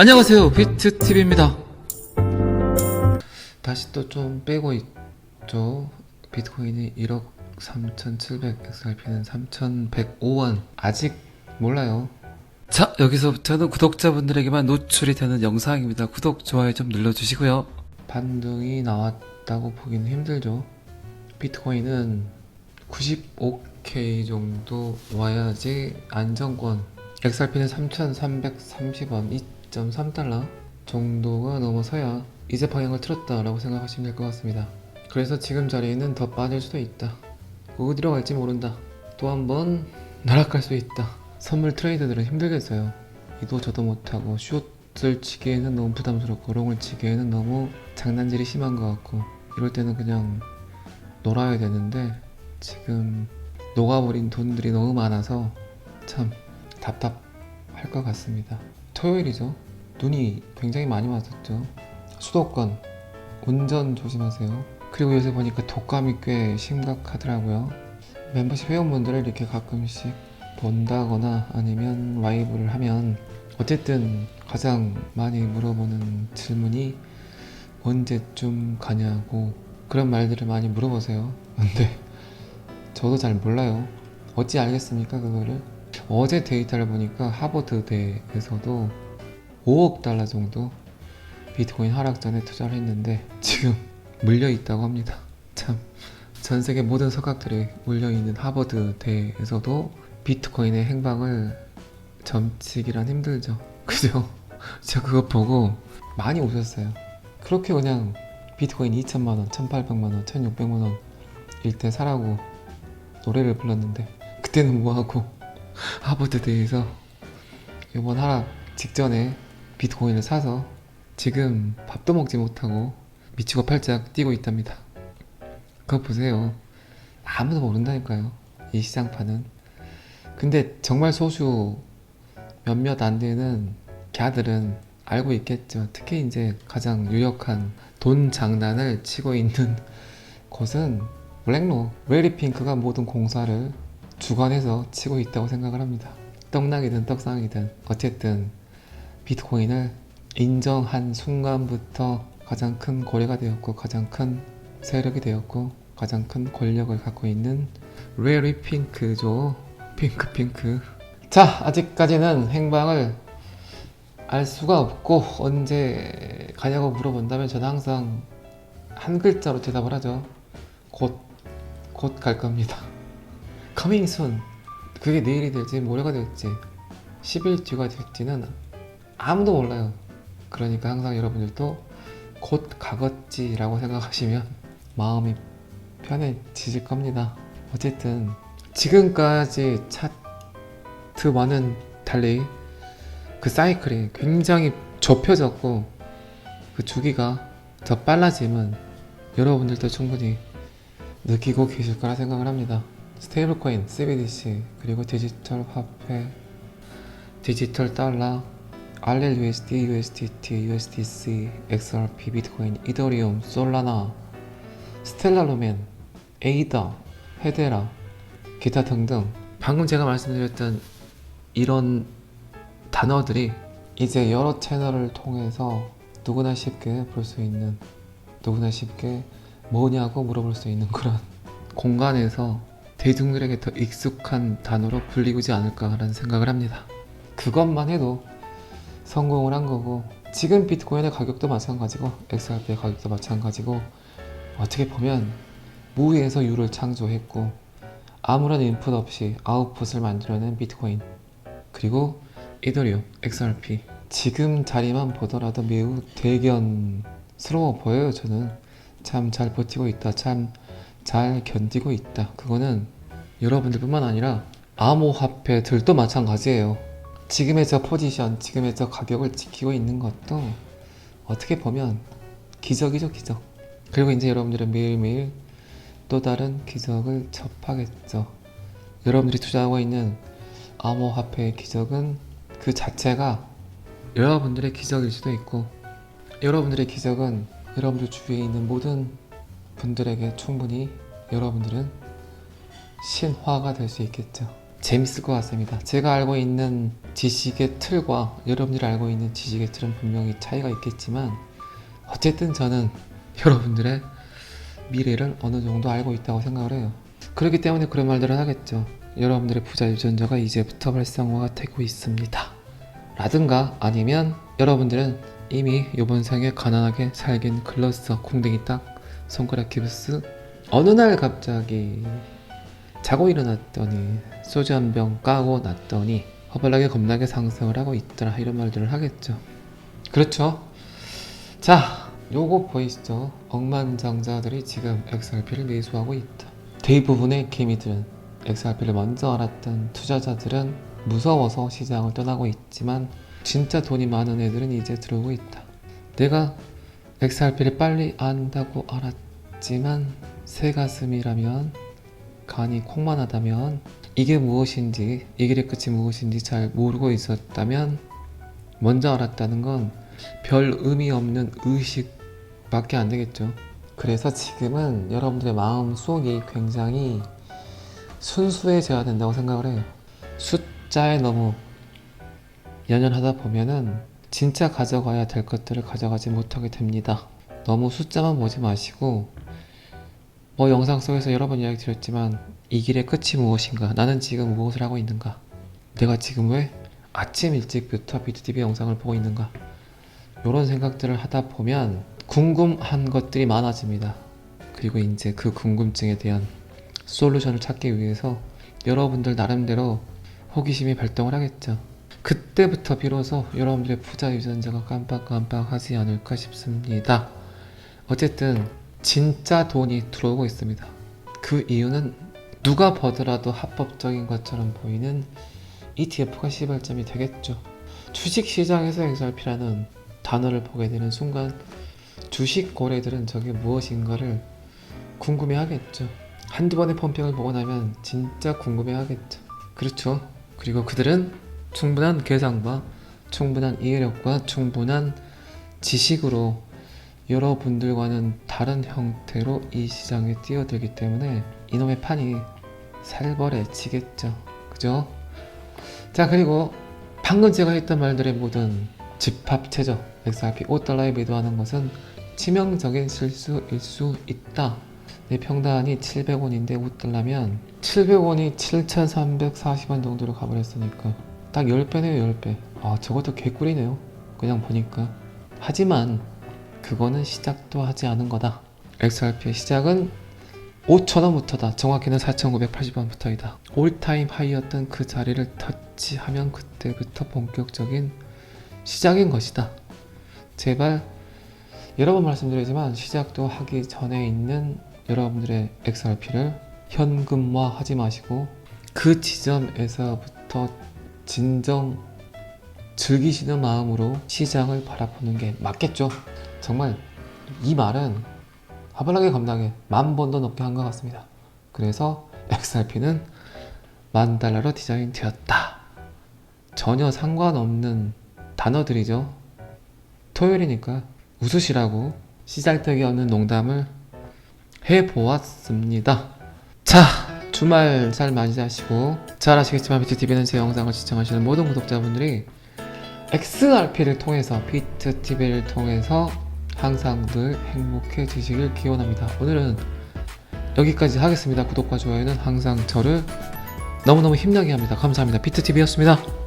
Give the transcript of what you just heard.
안녕하세요. 비트TV입니다. 다시 또 좀 빼고 있죠. 비트코인이 1억 3,700 XRP는 3,105원 아직 몰라요. 자 여기서부터는 구독자분들에게만 노출이 되는 영상입니다. 구독 좋아요 좀 눌러주시고요. 반등이 나왔다고 보기는 힘들죠. 비트코인은 95K 정도 와야지 안정권. XRP는 3,330원 2.3달러 정도가 넘어서야 이제 방향을 틀었다 라고 생각하시면 될 것 같습니다. 그래서 지금 자리에는 더 빠질 수도 있다. 어디로 갈지 모른다. 또 한번 날아갈 수 있다. 선물 트레이더들은 힘들겠어요. 이도 저도 못하고 숏을 치기에는 너무 부담스럽고 롱을 치기에는 너무 장난질이 심한 것 같고 이럴 때는 그냥 놀아야 되는데 지금 녹아버린 돈들이 너무 많아서 참 답답할 것 같습니다. 토요일이죠. 눈이 굉장히 많이 맞았죠. 수도권 운전 조심하세요. 그리고 요새 보니까 독감이 꽤 심각하더라고요. 멤버십 회원분들을 이렇게 가끔씩 본다거나 아니면 라이브를 하면 어쨌든 가장 많이 물어보는 질문이 언제쯤 가냐고 그런 말들을 많이 물어보세요. 근데 저도 잘 몰라요. 어찌 알겠습니까 그거를? 어제 데이터를 보니까 하버드대에서도 5억 달러 정도 비트코인 하락 전에 투자를 했는데 지금 물려 있다고 합니다. 참 전 세계 모든 석학들이 물려 있는 하버드대에서도 비트코인의 행방을 점치기란 힘들죠. 그죠? 제가 그거 보고 많이 웃었어요. 그렇게 그냥 비트코인 2천만 원, 1,800만 원, 1,600만 원일 때 사라고 노래를 불렀는데 그때는 뭐 하고 하버드 대에서 이번 하락 직전에 비트코인을 사서 지금 밥도 먹지 못하고 미치고 팔짝 뛰고 있답니다. 그거 보세요. 아무도 모른다니까요. 이 시장판은. 근데 정말 소수 몇몇 안 되는 갸들은 알고 있겠죠. 특히 이제 가장 유력한 돈 장난을 치고 있는 곳은 블랙로, 웨리핑크가 모든 공사를 주관해서 치고 있다고 생각을 합니다. 떡락이든 떡상이든 어쨌든 비트코인을 인정한 순간부터 가장 큰 고래가 되었고 가장 큰 세력이 되었고 가장 큰 권력을 갖고 있는 레리 핑크죠. 핑크 핑크. 자 아직까지는 행방을 알 수가 없고 언제 가냐고 물어본다면 저는 항상 한 글자로 대답을 하죠. 곧 곧 갈 겁니다. Coming soon. 그게 내일이 될지 모레가 될지 10일 뒤가 될지는 아무도 몰라요. 그러니까 항상 여러분들도 곧 가겠지라고 생각하시면 마음이 편해지실 겁니다. 어쨌든 지금까지 차트와는 달리 그 사이클이 굉장히 좁혀졌고 그 주기가 더 빨라짐은 여러분들도 충분히 느끼고 계실 거라 생각을 합니다. 스테이블 코인, CBDC, 그리고 디지털 화폐, 디지털 달러, RL USD, USDT, USDC, XRP, 비트코인, 이더리움, 솔라나, 스텔라 루멘, 에이다, 헤데라, 기타 등등. 방금 제가 말씀드렸던 이런 단어들이 이제 여러 채널을 통해서 누구나 쉽게 볼 수 있는 누구나 쉽게 뭐냐고 물어볼 수 있는 그런 공간에서 대중들에게 더 익숙한 단어로 불리우지 않을까 라는 생각을 합니다. 그것만 해도 성공을 한 거고 지금 비트코인의 가격도 마찬가지고 XRP의 가격도 마찬가지고 어떻게 보면 무에서 유를 창조했고 아무런 인풋 없이 아웃풋을 만들어낸 비트코인 그리고 이더리움, XRP 지금 자리만 보더라도 매우 대견스러워 보여요 저는. 참 잘 버티고 있다. 참 잘 견디고 있다. 그거는 여러분들뿐만 아니라 암호화폐들도 마찬가지예요. 지금의 저 포지션 지금의 저 가격을 지키고 있는 것도 어떻게 보면 기적이죠 기적. 그리고 이제 여러분들은 매일매일 또 다른 기적을 접하겠죠. 여러분들이 투자하고 있는 암호화폐의 기적은 그 자체가 여러분들의 기적일 수도 있고 여러분들의 기적은 여러분들 주위에 있는 모든 분들에게 충분히 여러분들은 신화가 될 수 있겠죠. 재밌을 것 같습니다. 제가 알고 있는 지식의 틀과 여러분들이 알고 있는 지식의 틀은 분명히 차이가 있겠지만 어쨌든 저는 여러분들의 미래를 어느 정도 알고 있다고 생각을 해요. 그렇기 때문에 그런 말들을 하겠죠. 여러분들의 부자 유전자가 이제부터 활성화가 되고 있습니다. 라든가 아니면 여러분들은 이미 이번 생에 가난하게 살긴 글렀어. 콩댕이 딱 손가락 기부스. 어느 날 갑자기 자고 일어났더니 소주 한 병 까고 났더니 허벌나게 겁나게 상승을 하고 있더라 이런 말들을 하겠죠. 그렇죠. 자, 요거 보이시죠? 억만장자들이 지금 XRP를 매수하고 있다. 대부분의 개미들은 XRP를 먼저 알았던 투자자들은 무서워서 시장을 떠나고 있지만 진짜 돈이 많은 애들은 이제 들어오고 있다. 내가 XRP를 빨리 안다고 알았지만 새 가슴이라면 간이 콩만하다면 이게 무엇인지 이 길의 끝이 무엇인지 잘 모르고 있었다면 먼저 알았다는 건 별 의미 없는 의식밖에 안 되겠죠. 그래서 지금은 여러분들의 마음 속이 굉장히 순수해져야 된다고 생각을 해요. 숫자에 너무 연연하다 보면은 진짜 가져가야 될 것들을 가져가지 못하게 됩니다. 너무 숫자만 보지 마시고 뭐 영상 속에서 여러 번 이야기 드렸지만 이 길의 끝이 무엇인가? 나는 지금 무엇을 하고 있는가? 내가 지금 왜 아침 일찍부터 비트TV 영상을 보고 있는가? 이런 생각들을 하다 보면 궁금한 것들이 많아집니다. 그리고 이제 그 궁금증에 대한 솔루션을 찾기 위해서 여러분들 나름대로 호기심이 발동을 하겠죠. 그때부터 비로소 여러분들의 부자 유전자가 깜빡깜빡하지 않을까 싶습니다. 어쨌든 진짜 돈이 들어오고 있습니다. 그 이유는 누가 버더라도 합법적인 것처럼 보이는 ETF가 시발점이 되겠죠. 주식 시장에서 XRP라는 단어를 보게 되는 순간 주식 거래들은 저게 무엇인가를 궁금해 하겠죠. 한두 번의 펌핑을 보고 나면 진짜 궁금해 하겠죠. 그렇죠. 그리고 그들은 충분한 계산과 충분한 이해력과 충분한 지식으로 여러분들과는 다른 형태로 이 시장에 뛰어들기 때문에 이놈의 판이 살벌해지겠죠. 그죠? 자, 그리고 방금 제가 했던 말들의 모든 집합체죠. XRP 5달러에 매도하는 것은 치명적인 실수일 수 있다. 내 평단이 700원인데 5달러면 700원이 7,340원 정도로 가버렸으니까 딱 10배네요 10배. 아 저것도 개꿀이네요. 그냥 보니까. 하지만 그거는 시작도 하지 않은 거다. XRP의 시작은 5,000원부터다. 정확히는 4,980원부터이다. 올타임 하이였던 그 자리를 터치하면 그때부터 본격적인 시작인 것이다. 제발 여러 번 말씀드리지만 시작도 하기 전에 있는 여러분들의 XRP를 현금화 하지 마시고 그 지점에서부터 진정 즐기시는 마음으로 시장을 바라보는 게 맞겠죠. 정말 이 말은 화발하게 겁나게 만 번도 넘게 한 것 같습니다. 그래서 XRP는 만 달러로 디자인 되었다. 전혀 상관없는 단어들이죠. 토요일이니까 웃으시라고 시잘데기 없는 농담을 해보았습니다. 자, 주말 잘 맞이하시고 잘 아시겠지만 비트TV는 제 영상을 시청하시는 모든 구독자분들이 XRP를 통해서 비트TV를 통해서 항상 늘 행복해지시길 기원합니다. 오늘은 여기까지 하겠습니다. 구독과 좋아요는 항상 저를 너무너무 힘나게 합니다. 감사합니다. 비트TV였습니다.